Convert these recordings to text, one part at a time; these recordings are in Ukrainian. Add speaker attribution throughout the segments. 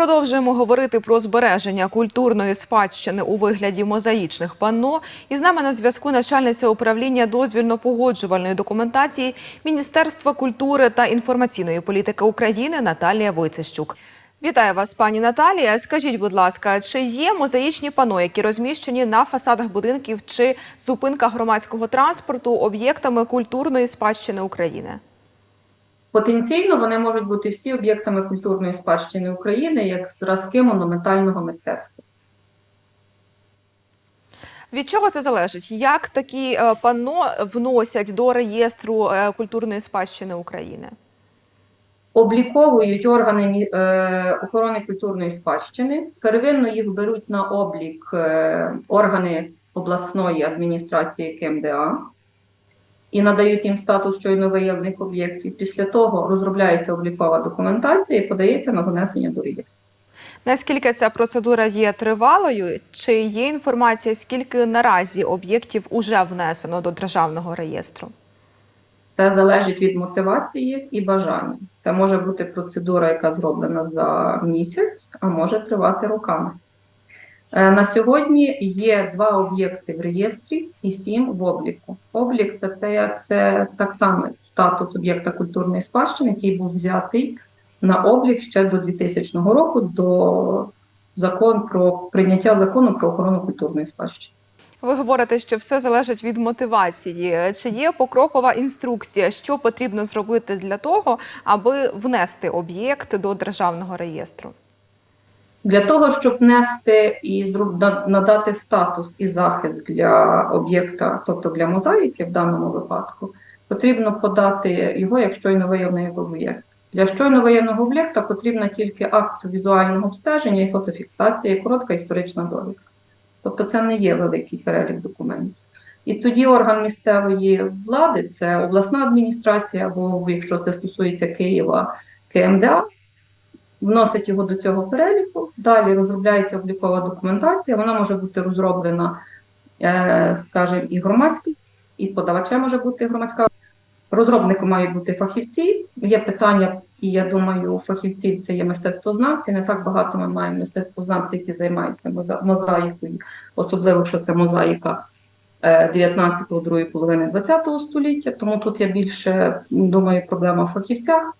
Speaker 1: продовжуємо говорити про збереження культурної спадщини у вигляді мозаїчних панно. І з нами на зв'язку начальниця управління дозвільно-погоджувальної документації Міністерства культури та інформаційної політики України Наталія Войцещук. Вітаю вас, пані Наталія. Скажіть, будь ласка, чи є мозаїчні пано, які розміщені на фасадах будинків чи зупинках громадського транспорту об'єктами культурної спадщини України?
Speaker 2: Потенційно вони можуть бути всі об'єктами культурної спадщини України як зразки монументального мистецтва.
Speaker 1: Від чого це залежить? Як такі е, панно вносять до реєстру е, культурної спадщини України?
Speaker 2: Обліковують органи е, охорони культурної спадщини. Первинно їх беруть на облік органи обласної адміністрації КМДА і надають їм статус щойно виявлених об'єктів. Після того розробляється облікова документація і подається на занесення до реєстру.
Speaker 1: Наскільки ця процедура є тривалою? Чи є інформація, скільки наразі об'єктів уже внесено до державного реєстру?
Speaker 2: Все залежить від мотивації і бажання. Це може бути процедура, яка зроблена за місяць, а може тривати роками. Е, На сьогодні є два об'єкти в реєстрі і сім в обліку. Облік це, те, це так само статус об'єкта культурної спадщини, який був взятий на облік ще до 2000 року, до закон про прийняття закону про охорону культурної спадщини.
Speaker 1: Ви говорите, що все залежить від мотивації. Чи є покрокова інструкція, що потрібно зробити для того, аби внести об'єкт до державного реєстру?
Speaker 2: Для того, щоб внести і надати статус і захист для об'єкта, тобто для мозаїки в даному випадку, потрібно подати його як щойно виявлений об'єкт. Для щойно виявленого об'єкта потрібна тільки акт візуального обстеження і фотофіксація, і коротка історична довідка. Тобто це не є великий перелік документів. І тоді орган місцевої влади, це обласна адміністрація, або якщо це стосується Києва, КМДА, вносить його до цього переліку. Далі розробляється облікова документація. Вона може бути розроблена, е, скажімо, і громадський, і подавачем може бути громадська. Розробником мають бути фахівці. Є питання, і я думаю, фахівці це є мистецтвознавці. Не так багато ми маємо мистецтвознавців, які займаються мозаїкою, особливо, що це мозаїка 19-го, другої половини 20-го століття. Тому тут я більше думаю, проблема в фахівцях.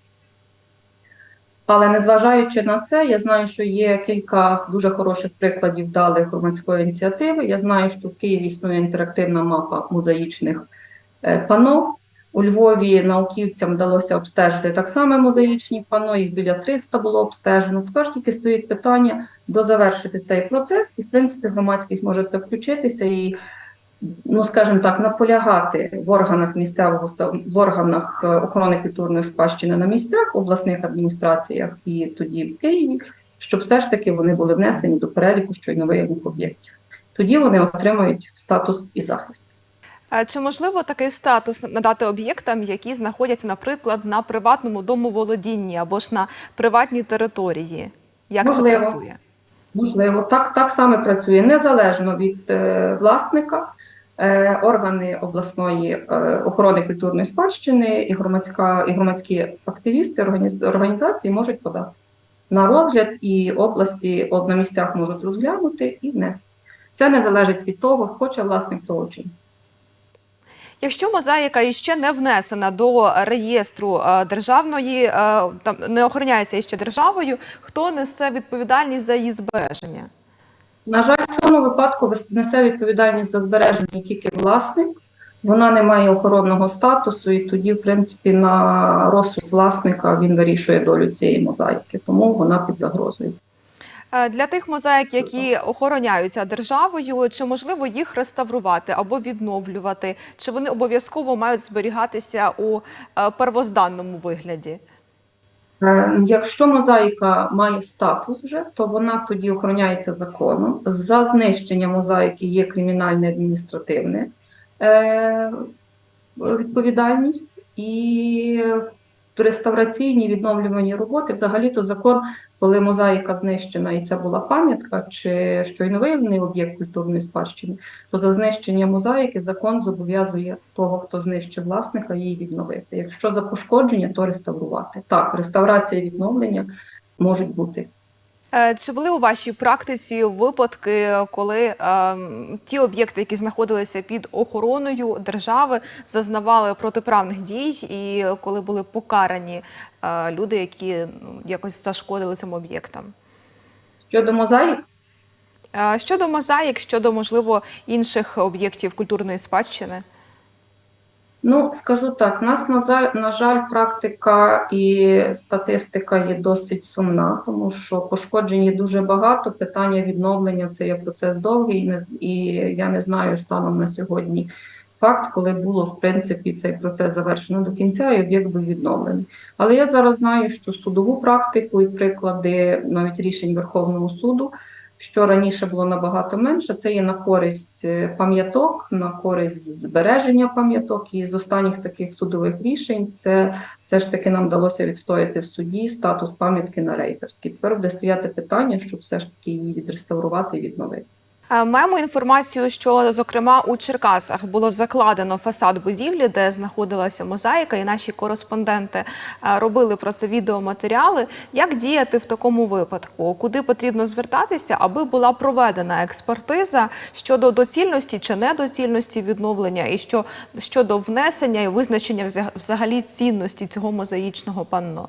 Speaker 2: Але незважаючи на це, я знаю, що є кілька дуже хороших прикладів дали громадської ініціативи. Я знаю, що в Києві існує інтерактивна мапа мозаїчних е, пано. У Львові науковцям вдалося обстежити так само мозаїчні пано, їх біля 300 було обстежено. Тепер тільки стоїть питання дозавершити цей процес, і в принципі громадськість може це включитися і, ну скажімо так, наполягати в органах місцевого в органах е, охорони культурної спадщини на місцях, обласних адміністраціях і тоді в Києві, щоб все ж таки вони були внесені до переліку щойно виявлених об'єктів. Тоді вони отримають статус і захист.
Speaker 1: Чи можливо такий статус надати об'єктам, які знаходяться, наприклад, на приватному домоволодінні або ж на приватній території? Як
Speaker 2: Можливо.
Speaker 1: це працює?
Speaker 2: Можливо, так, так само працює незалежно від е, власника. Е, органи обласної е, охорони культурної спадщини і громадська і громадські активісти організації можуть подати на розгляд, і області об- на місцях можуть розглянути і внести. Це не залежить від того, хоче власник того чи.
Speaker 1: Якщо мозаїка іще не внесена до реєстру е, державної, там не охороняється іще державою, хто несе відповідальність за її збереження?
Speaker 2: На жаль, в цьому випадку несе відповідальність за збереження тільки власник. Вона не має охоронного статусу, і тоді, в принципі, на розсуд власника він вирішує долю цієї мозаїки, тому вона під загрозою.
Speaker 1: Е, Для тих мозаїк, які охороняються державою, чи можливо їх реставрувати або відновлювати, чи вони обов'язково мають зберігатися у е, первозданному вигляді?
Speaker 2: Е, Якщо мозаїка має статус вже, то вона тоді охороняється законом. За знищення мозаїки є кримінальне адміністративне е, відповідальність і реставраційні відновлювані роботи. Взагалі-то закон, коли мозаїка знищена, і це була пам'ятка чи щойно виявлений об'єкт культурної спадщини, то за знищення мозаїки закон зобов'язує того, хто знищив власника, її відновити. Якщо за пошкодження, то реставрувати. Так, реставрація і відновлення можуть бути
Speaker 1: Чи були у вашій практиці випадки, коли ем, ті об'єкти, які знаходилися під охороною держави, зазнавали протиправних дій, і коли були покарані е, люди, які ну, якось зашкодили цим об'єктам?
Speaker 2: Щодо мозаїк,
Speaker 1: Е, Щодо мозаїк, щодо можливо інших об'єктів культурної спадщини?
Speaker 2: Ну, скажу так, нас, на жаль, на жаль, практика і статистика є досить сумна, тому що пошкоджень дуже багато. Питання відновлення це є процес довгий, і я не знаю станом на сьогодні факт, коли було в принципі цей процес завершено до кінця, і об'єкт був відновлений. Але я зараз знаю, що судову практику і приклади навіть рішень Верховного суду що раніше було набагато менше, це є на користь е, пам'яток, на користь збереження пам'яток. І з останніх таких судових рішень це все ж таки нам вдалося відстояти в суді статус пам'ятки на рейтерській. Тепер буде стояти питання, щоб все ж таки її відреставрувати і відновити.
Speaker 1: Е, Маємо інформацію, що зокрема у Черкасах було закладено фасад будівлі, де знаходилася мозаїка, і наші кореспонденти е, робили про це відеоматеріали. Як діяти в такому випадку? Куди потрібно звертатися, аби була проведена експертиза щодо доцільності чи недоцільності відновлення, і що щодо внесення і визначення взагалі цінності цього мозаїчного панно?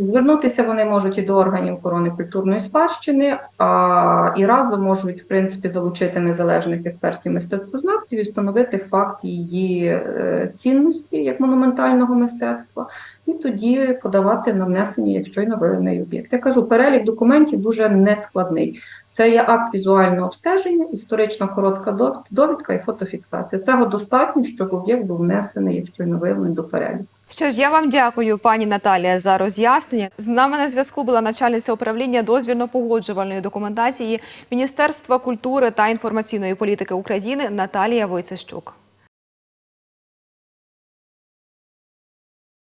Speaker 2: Звернутися вони можуть і до органів охорони культурної спадщини, а і разом можуть в принципі залучити незалежних експертів мистецтвознавців і встановити факт її е, цінності як монументального мистецтва, і тоді подавати на внесення, якщо й на виявлений об'єкт. Я кажу, перелік документів дуже нескладний. Це є акт візуального обстеження, історична коротка довідка і фотофіксація. Цього достатньо, щоб об'єкт був внесений, якщо й не виявлений до переліку.
Speaker 1: Що ж, я вам дякую, пані Наталія, за роз'яснення. З нами на зв'язку була начальниця управління дозвільно-погоджувальної документації Міністерства культури та інформаційної політики України Наталія Войцещук.